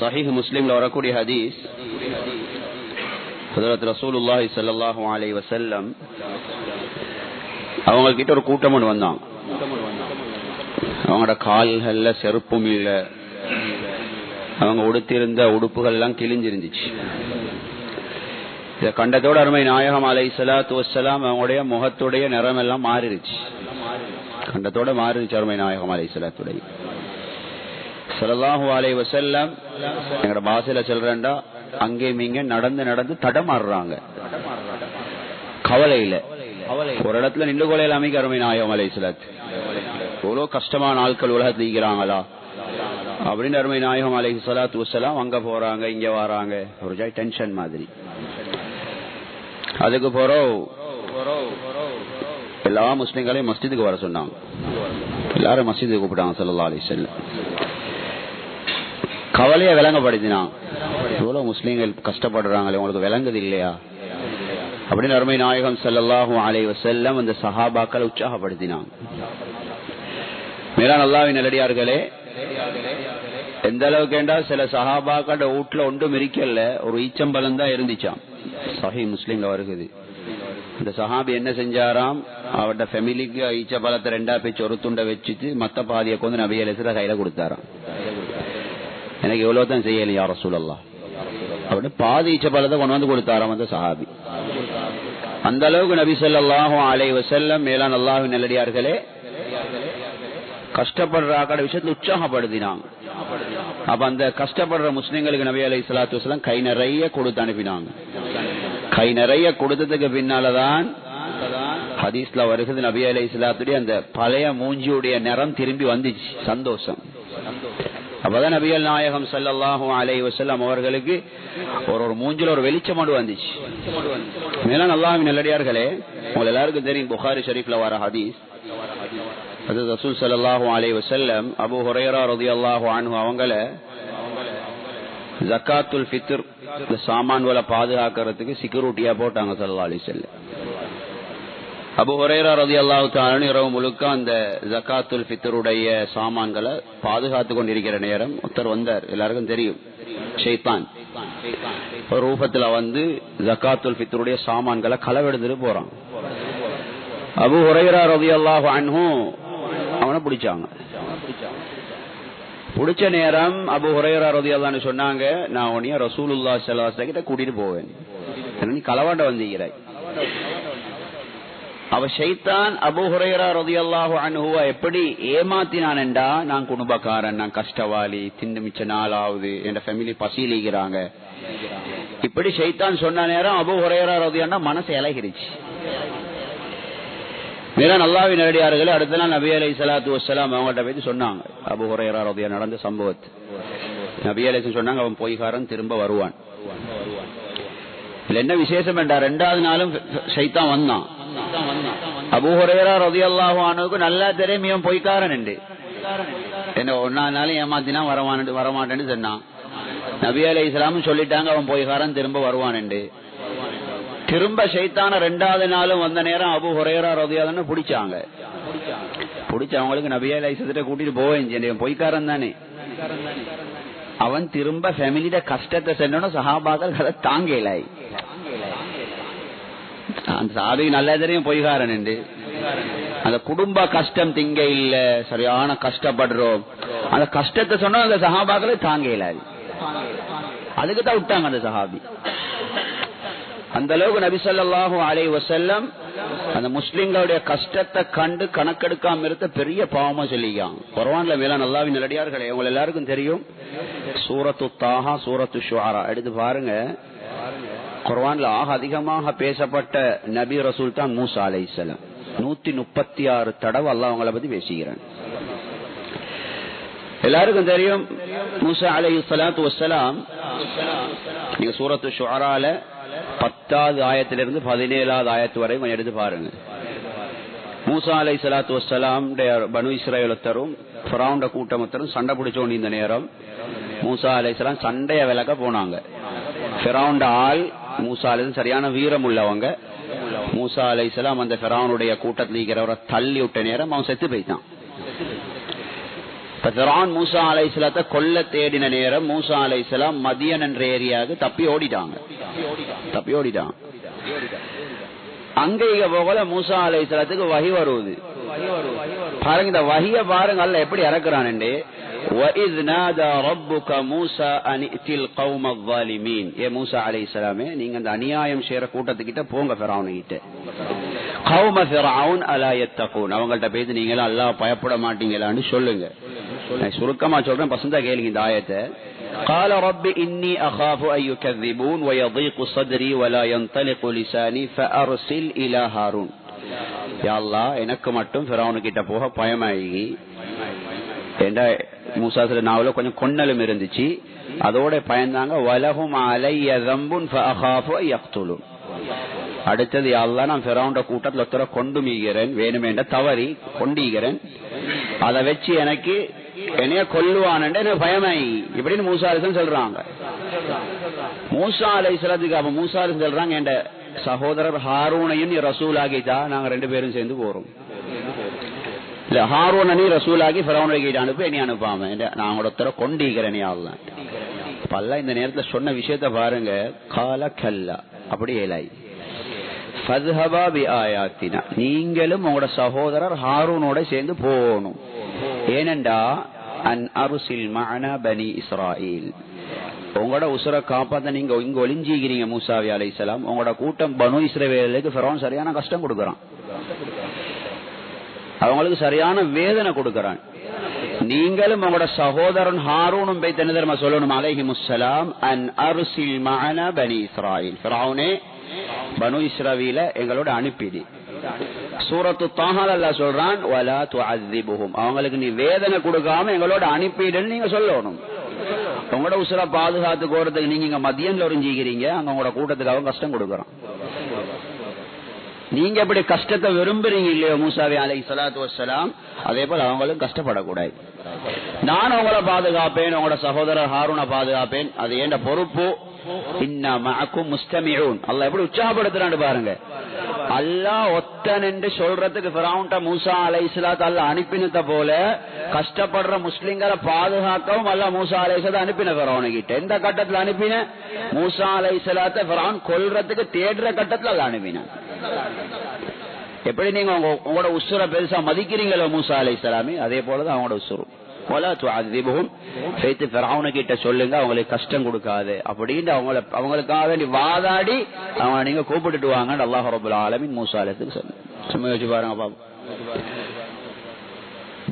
சஹீஹ் முஸ்லீம்ல வரக்கூடிய ஹதீஸ். ஹதரத் ரசூலுல்லாஹி ஸல்லல்லாஹு அலைஹி வஸல்லம் அவங்க கிட்ட ஒரு கூட்டம் ஒன்று வந்தாங்க அவங்களோட கால்கள்ல செருப்பும் இல்ல. அவங்க உடுத்திருந்த உடுப்புகள் எல்லாம் கிழிஞ்சிருந்துச்சு. இதை கண்டதோட அருமை நாயகம் அலை சலாத்து வசலாம் அவங்களுடைய முகத்துடைய நிறம் எல்லாம் மாறிடுச்சு கண்டத்தோட மாறிடுச்சு அருமை நாயகம் அலை சலாத்துடைய சலல்லாஹு அலை வசல்லம் எங்களோட பாசையில சொல்றேன்டா அங்கேயும் இங்க நடந்து நடந்து தடமாறுறாங்க. கவலையில. ஒரு இடத்துல நின்று கொலையில அமைக்க அருமை நாயம் அலை சிலத் எவ்வளவு கஷ்டமான ஆட்கள் உலகத்தில் இருக்கிறாங்களா அப்படின்னு அருமை நாயகம் அலை சலாத்து வசலாம் அங்க போறாங்க இங்க வராங்க. ஒரு ஜாய் டென்ஷன் மாதிரி. அதுக்கு போறோம். எல்லா முஸ்லீம்களையும் மஸ்ஜிதுக்கு வர சொன்னாங்க. எல்லாரும் மஸ்ஜிதுக்கு கூப்பிட்டாங்க சல்லா அலி செல்லம் கவலையை விளங்கப்படுத்தினான். எவ்வளவு முஸ்லீம்கள் கஷ்டப்படுறாங்களே உங்களுக்கு விளங்குது இல்லையா? அப்படின்னு அருமை நாயகம் செல்லல்லாஹும் அலைவ செல்லம் அந்த சஹாபாக்களை உற்சாகப்படுத்தினான். மேலான அல்லாவின் நல்லடியார்களே எந்த அளவுக்கு ஏண்டா சில சஹாபாக்களோட வீட்டுல ஒன்றும் இருக்கல ஒரு ஈச்சம்பலம் தான் இருந்துச்சான் சஹி முஸ்லீம்ல வருகுது. இந்த சஹாபி என்ன செஞ்சாராம்? அவட ஃபேமிலிக்கு ஈச்ச பழத்தை ரெண்டா பேச்சு ஒரு துண்டை வச்சுட்டு மத்த பாதியை கொண்டு நபிய கையில கொடுத்தாராம். எனக்கு எவ்வளவு தான் செய்யலையா யார அப்படின்னு பாதி ஈச்ச கொண்டு வந்து கொடுத்தாராம் அந்த சஹாபி. அந்த அளவுக்கு நபி சொல்லாஹும் அலை வசல்லம் மேலான் அல்லாஹு நல்லடியார்களே கஷ்டப்படுற விஷயத்துல உற்சாகப்படுத்தினாங்க. அப்ப அந்த கஷ்டப்படுற முஸ்லிம்களுக்கு நபி அலை சலாத்து வசலாம் கை நிறைய கொடுத்து அனுப்பினாங்க. கை நிறைய கொடுத்ததுக்கு பின்னாலதான் ஹதீஸ்ல வருகிறது நபி அலை சலாத்துடைய அந்த பழைய மூஞ்சியுடைய நிறம் திரும்பி வந்துச்சு. சந்தோஷம். அப்பதான் நபியல் நாயகம் சல்லாஹும் அலை வசல்லாம் அவர்களுக்கு ஒரு ஒரு மூஞ்சில் ஒரு வெளிச்சமாடு வந்துச்சு. மேல நல்லா நல்லடியார்களே உங்க எல்லாருக்கும் தெரியும் புகாரி ஷரீஃப்ல வர ஹதீஸ். அது ரசூல் சல்லாஹூ அலை வசல்லம் அபு ஹுரேரா ரதி அல்லாஹு அனு அவங்கள ஜக்காத்துல் ஃபித்ர் இந்த சாமான்களை பாதுகாக்கிறதுக்கு செக்யூரிட்டியா போட்டாங்க சல்லா அலி செல்லம் அபு ஹுரேரா ரதி அல்லாஹு தாலன் இரவு முழுக்க அந்த ஜக்காத்துல் ஃபித்தருடைய சாமான்களை பாதுகாத்து கொண்டிருக்கிற நேரம் ஒருத்தர் வந்தார். எல்லாருக்கும் தெரியும். ஷெய்தான் ரூபத்துல வந்து ஜக்காத்துல் ஃபித்தருடைய சாமான்களை களவெடுத்துட்டு போறான். அபு ஹுரைரா ரதி அல்லாஹு அன்ஹும் அவனை பிடிச்சாங்க. பிடிச்ச நேரம் அபு ஹுரைரா ரதி அல்லான்னு சொன்னாங்க நான் உன்னைய ரசூலுல்லா சல்லாஸ் கிட்ட கூட்டிட்டு போவேன். நீ களவாண்ட வந்தீங்கிறாய் அவ ஷைத்தான் அபு ஹுரைரா ரதி அல்லாஹு எப்படி ஏமாத்தினான் என்றா நான் குடும்பக்காரன் நான் கஷ்டவாளி திண்டு மிச்ச நாள் ஆகுது என் ஃபேமிலி பசியிலிக்கிறாங்க இப்படி ஷைத்தான் சொன்ன நேரம் அபு ஹுரைரா ரதியாண்டா மனசு இலகிருச்சு. மேல நல்லாவி நேரடியார்களே அடுத்த நாள் நபி அலை சலாத்து வசலாம் அவங்கள்ட்ட போய் சொன்னாங்க. அபு ஹுரைரா ரதியா நடந்த சம்பவத்து. நபி அலை சொன்னாங்க அவன் பொய்காரன் திரும்ப வருவான். இதுல என்ன விசேஷம் என்றா ரெண்டாவது நாளும் சைத்தான் வந்தான். அபு ஹுரைரா ரதி நல்லா தெரியும் இவன் பொய்க்காரன் உண்டு என்ன ஒன்னா நாளும் ஏமாத்தினா வரவான் வரமாட்டேன்னு சொன்னான். நபி அலி இஸ்லாமும் சொல்லிட்டாங்க அவன் பொய்காரன் திரும்ப வருவான் திரும்ப சைத்தான ரெண்டாவது நாளும் வந்த நேரம் அபு ஹுரைரா ரதியாதன்னு பிடிச்சாங்க. பிடிச்ச அவங்களுக்கு நபியா லைசத்திட்ட கூட்டிட்டு போவேன் பொய்க்காரன் தானே. அவன் திரும்ப ஃபேமிலியில கஷ்டத்தை சென்றோம் சகாபாக்கள் அதை தாங்கலாய். அந்த சாது நல்ல தெரியும் பொய்காரன் என்று. அந்த குடும்ப கஷ்டம் திங்க இல்ல சரியான கஷ்டப்படுறோம். அந்த கஷ்டத்தை சொன்னா அந்த சகாபாக்களை தாங்க இயலாது அதுக்கு தான் விட்டாங்க அந்த சஹாபி. அந்த அளவுக்கு நபிசல்லாஹு அலை வசல்லம் அந்த முஸ்லிம்களுடைய கஷ்டத்தை கண்டு கணக்கெடுக்காம இருக்க பெரிய பாவமா சொல்லிக்கான் குரவான்ல மேல நல்லாவி நிலடியார்களே உங்களை எல்லாருக்கும் தெரியும். சூரத்து தாகா சூரத்து ஷுவாரா எடுத்து பாருங்க. குர்வான்ல ஆக அதிகமாக பேசப்பட்ட நபி ரசூல் தான் மூசா அலை இஸ்லாம் நூத்தி முப்பத்தி ஆறு தடவை அல்ல அவங்கள பத்தி பேசுகிறேன் எல்லாருக்கும் தெரியும் மூசா அலை சலாத்து வசலாம் நீங்க சூரத்து ஷுவாரால பத்தாவது ஆயத்திலிருந்து பதினேழாவது ஆயத்து வரை கொஞ்சம் எடுத்து பாருங்க. மூசா அலை சலாத்து வசலாம் பனு இஸ்ரேலத்தரும் ஃபராவுண்ட கூட்டமத்தரும் சண்டை பிடிச்சோண்டு இந்த நேரம். மூசா அலை சலாம் சண்டைய விளக்க போனாங்க. ஃபெராவுண்ட ஆள் மூசா அலை சரியான வீரம் உள்ளவங்க. மூசா அலை சலாம் அந்த ஃபெராவுனுடைய கூட்டத்தில் இருக்கிறவரை தள்ளி விட்ட நேரம் அவன் செத்து போயிட்டான். ஃபெரான் பிரான் மூசா அலைசலாத்தை கொல்ல தேடின நேரம் மூசா அலைசலாம் மதியன் என்ற ஏரியாவுக்கு தப்பி ஓடிட்டாங்க. தப்பி ஓடிட்டான் போகல மூசா அலை இஸ்லாத்துக்கு வகி வருவது பாருங்க இந்த வகிய பாருங்க அல்ல எப்படி இறக்குறான் நீங்க அந்த அநியாயம் செய்யற கூட்டத்துக்கிட்ட போங்க பெறாவனுகிட்ட கௌம ஃபிரௌன் அலா யத்தகூன் அவங்கள்ட்ட பேசி நீங்க எல்லாம் அல்லாஹ் பயப்பட மாட்டீங்களான்னு சொல்லுங்க நான் சுருக்கமா சொல்றேன் பசந்தா கேளுங்க இந்த ஆயத்தை قال رب إني أخاف أن يكذبون ويضيق صدري ولا ينطلق لساني فأرسل إلى هارون يا الله எனக்கு மட்டும் ஃபிரௌன் கிட்ட போக பயமாயி ஏண்டா மூசாசுல நாவல கொஞ்சம் கொன்னலும் இருந்துச்சு அதோட பயந்தாங்க வலகும் அலைய தம்புன் யக்துலும் அடுத்தது யாழ்லா நான் பெறவுண்ட கூட்டத்தில் ஒருத்தர கொண்டு மீகிறேன் வேணுமேண்ட தவறி கொண்டீகிறேன். அதை வச்சு எனக்கு என்னைய கொல்லுவான் எனக்கு பயமாயி இப்படின்னு மூசா அலிசன் சொல்றாங்க. மூசா அலைசலத்துக்கு அப்ப மூசா அலிசன் சொல்றாங்க என் சகோதரர் ஹாரூனையும் நீ ரசூல் நாங்க ரெண்டு பேரும் சேர்ந்து போறோம். இல்ல ஹாரூனை நீ ரசூலாகி பிறவனை கிட்ட அனுப்பி நீ அனுப்பாம. நான் ஒருத்தரை கொண்டீகிறேன் ஆள்லாம் பல்ல இந்த நேரத்துல சொன்ன விஷயத்த பாருங்க. கால கல்லா அப்படி ஏலாய் பி ஆயாத்தினா நீங்களும் உங்களோட சகோதரர் ஹாரூனோட சேர்ந்து போகணும் ஏனண்டா அன் அருசில் மஅனா பனி இஸ்ராயில் உங்களோட உசுரை காப்பாத்த நீங்க இங்க ஒளிஞ்சிக்கிறீங்க மூசாவி அலைசலாம் உங்களோட கூட்டம் பனு இஸ்ரேலுக்கு ஃபெரோன் சரியான கஷ்டம் கொடுக்கறான் அவங்களுக்கு சரியான வேதனை கொடுக்கறான் நீங்களும் உங்களோட சகோதரன் ஹாரூனும் போய் தெரிமா சொல்லணும் அலைஹி முஸ்ஸலாம் அன் அருசில் மஅனா பனி இஸ்ராயில் ஃபிரௌனே பனு இஸ்ரவியில எங்களோட அனுப்பிடு. சூரத்து தாகால் அல்லா சொல்றான் வலா துஅذிபுஹும் அவங்களுக்கு நீ வேதனை கொடுக்காம எங்களோட அனுப்பிடுன்னு நீங்க சொல்லணும். உங்களோட உசுர பாதுகாத்து போறதுக்கு நீங்க இங்க மதியம்ல ஒரிஞ்சிக்கிறீங்க அங்க உங்களோட கூட்டத்துக்கு கஷ்டம் கொடுக்கறான். நீங்க எப்படி கஷ்டத்தை விரும்புறீங்க இல்லையோ மூசாவி அலை சலாத்து வசலாம் அதே போல அவங்களும் கஷ்டப்படக்கூடாது. நான் உங்களை பாதுகாப்பேன் உங்களோட சகோதரர் ஹாரூனை பாதுகாப்பேன் அது ஏண்ட பொறுப்பு? அல்ல எப்படி உற்சாகப்படுத்துறான்னு பாருங்க அல்லா ஒத்தன் என்று சொல்றதுக்கு பிராவுண்ட மூசா அலை இஸ்லாத் அல்ல அனுப்பினத போல கஷ்டப்படுற முஸ்லிம்களை பாதுகாக்கவும் அல்ல மூசா அலை இஸ்லாத் அனுப்பின பிறவனு கிட்ட எந்த கட்டத்துல அனுப்பின மூசா அலை இஸ்லாத்த பிரான் கொல்றதுக்கு தேடுற கட்டத்துல அல்ல அனுப்பின எப்படி நீங்க உங்களோட உசுரை பெருசா மதிக்கிறீங்களோ மூசா அலை இஸ்லாமி அதே போலதான் அவங்களோட உசுரு கிட்ட சொல்லுங்க அவங்களுக்கு கஷ்டம் கொடுக்காது. அப்படின்னு அவங்கள அவங்களுக்காக வேண்டி வாதாடி அவங்க நீங்க கூப்பிட்டுட்டு வாங்க அல்லாஹ் ரபுல் ஆலமின் மூசாலத்துக்கு சொல்லு சும்மா வச்சு பாருங்க பாபு.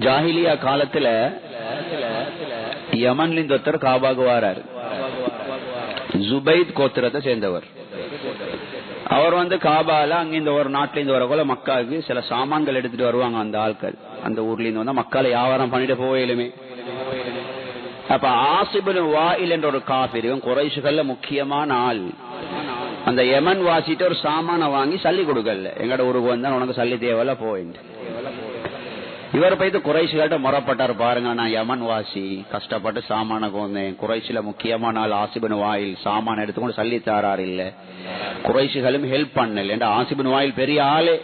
ஜாஹிலியா காலத்துல யமன்லின் இந்த ஒருத்தர் காபாகு வாராரு. ஜுபைத் கோத்திரத்தை சேர்ந்தவர். அவர் வந்து காபால அங்க இந்த ஒரு நாட்டுல இருந்து வரக்குள்ள மக்காவுக்கு சில சாமான்கள் எடுத்துட்டு வருவாங்க அந்த ஆட்கள். அந்த ஊர்ல இருந்து வந்தா மக்களை வியாபாரம் பண்ணிட்டு போயிலுமே அப்ப ஆசிபுன் வாயில் என்ற ஒரு காபிர் இவன் குறைசுகள்ல முக்கியமான ஆள். அந்த எமன் வாசிட்டு ஒரு சாமான வாங்கி சல்லி கொடுக்கல. எங்கட ஊருக்கு வந்தா உனக்கு சல்லி தேவையில்ல போயிட்டு இவர் போயிட்டு குறைசிகள்ட்ட முறப்பட்டார் பாருங்க நான் யமன் வாசி கஷ்டப்பட்டு சாமான கொண்டேன் குறைசில முக்கியமான ஆள் ஆசிபின் வாயில் சாமான எடுத்துக்கொண்டு சல்லி தாரார் இல்ல. குறைசிகளும் ஹெல்ப் பண்ணல. ஏன்டா ஆசிபின் வாயில் பெரிய ஆளு.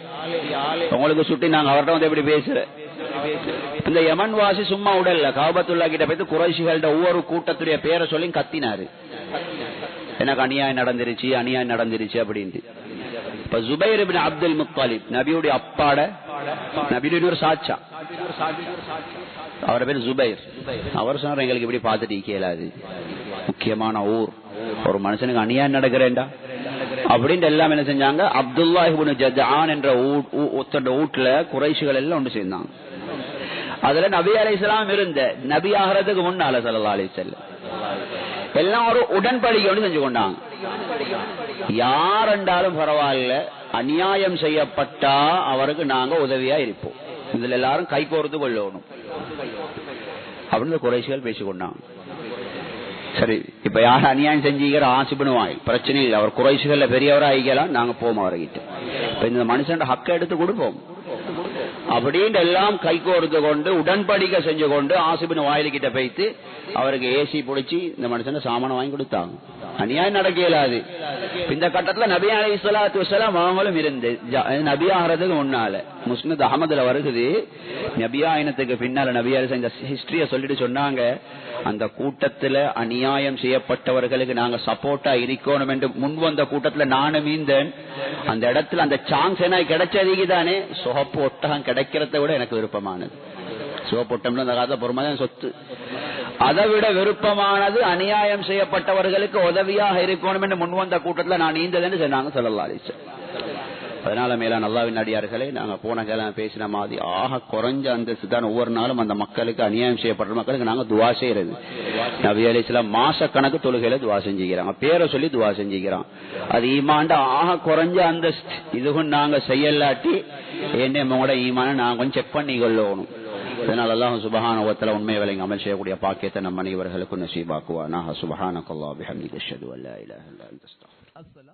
உங்களுக்கு சுட்டி நாங்க அவர்கிட்ட வந்து எப்படி பேசுற? இந்த யமன் வாசி சும்மா உடல்ல. காபத்துல்லா கிட்ட போயிட்டு குறைசிகள்ட்ட ஒவ்வொரு கூட்டத்துடைய பேரை சொல்லி கத்தினாரு. எனக்கு அநியாயம் நடந்துருச்சு அநியாயம் நடந்துருச்சு அப்படின்ட்டு. இப்ப ஜுபைர் அப்துல் முத்தாலிப் நபியுடைய அப்பாட நபியுடைய ஒரு சாட்சா. அவர் பேர் ஜுபைர். அவர் சொன்னார் எங்களுக்கு இப்படி பார்த்துட்டு கேளாது முக்கியமான ஊர். ஒரு மனுஷனுக்கு அநியாயம் நடக்கிறேன்டா. அப்படின்னு எல்லாம் என்ன செஞ்சாங்க? அப்துல்லா ஜஜான் என்ற வீட்டுல குறைசுகள் எல்லாம் ஒன்று சேர்ந்தாங்க. அதுல நபி அலை இஸ்லாம் இருந்த நபி ஆகிறதுக்கு முன்னால சல்லா அலி செல்ல எல்லாம் ஒரு உடன்படிக்கை ஒன்று செஞ்சு கொண்டாங்க. யார் என்றாலும் பரவாயில்ல அநியாயம் செய்யப்பட்டா அவருக்கு நாங்க உதவியா இருப்போம். இதுல எல்லாரும் கை கோர்த்து கொள்ளணும். அப்படின்னு குறைசிகள் பேசிக்கொண்டாங்க. சரி இப்ப யார் அநியாயம் செஞ்சீங்கிற ஆசிபனுவாய் பிரச்சனை இல்லை. அவர் குறைசுகள்ல பெரியவரா ஆகிக்கலாம் நாங்க போவோம் அவர்கிட்ட இப்ப இந்த மனுஷன் ஹக்க எடுத்து கொடுப்போம். அப்படின்னு எல்லாம் கை கோர்த்து கொண்டு உடன்படிக்கை செஞ்சு கொண்டு ஆசிபின் வாயிலுக்கிட்ட போய்த்து அவருக்கு ஏசி பிடிச்சி இந்த மனுஷனை சாமானம் வாங்கி கொடுத்தாங்க. அநியாயம் நடக்க இயலாது. இந்த கட்டத்துல நபி அலி சொல்லாத்து வசலாம் அவங்களும் இருந்து ஜ- நபி ஆகிறதுக்கு முன்னால முஸ்னத் அகமதுல வருகுது. நபியாயினத்துக்கு பின்னால நபியாரு இந்த ஹிஸ்டரிய சொல்லிட்டு சொன்னாங்க. அந்த கூட்டத்துல அநியாயம் செய்யப்பட்டவர்களுக்கு நாங்க சப்போர்ட்டா இருக்கணும் என்று முன் வந்த கூட்டத்துல நானும் மீந்தேன் அந்த இடத்துல அந்த சான்ஸ் என்ன கிடைச்சதுக்கு தானே சுகப்பு ஒட்டகம் கிடைக்கிறத விட எனக்கு விருப்பமானது. சிவப்பொட்டம்ல அந்த காலத்துல பொறுமைதான் சொத்து. அதை விட விருப்பமானது அநியாயம் செய்யப்பட்டவர்களுக்கு உதவியாக இருக்கணும் என்று முன்வந்த கூட்டத்தில் கூட்டத்துல நான் நீந்ததுன்னு சொன்னாங்க சொல்லலாம் அதனால மேல நல்லாவின் அடியார்களே நாங்க போன கிழமை பேசின மாதிரி ஆக குறைஞ்ச அந்தஸ்து தான் ஒவ்வொரு நாளும் அந்த மக்களுக்கு அநியாயம் செய்யப்படுற மக்களுக்கு நாங்க துவா செய்யறது. நபி அலிஸ்லாம் மாச கணக்கு தொழுகையில துவா செஞ்சுக்கிறாங்க. பேரை சொல்லி துவா செஞ்சுக்கிறான். அது ஈமாண்ட ஆக குறைஞ்ச அந்தஸ்து. இதுவும் நாங்க செய்யலாட்டி என்ன உங்களோட ஈமான நாங்க கொஞ்சம் செக் பண்ணி கொள்ளணும் இதனால் அல்லாஹ் சுபஹான ஒத்தல உண்மை விலைங்க அமல் செய்யக்கூடிய பாக்கியத்தை நம் அனைவர்களுக்கும் நசீபாக்குவானா சுபஹான கல்லா பிஹம்திக அஷ்ஹது அல்லா இலாஹ இல்லா அன்த அஸ்தக்ஃபிருக்க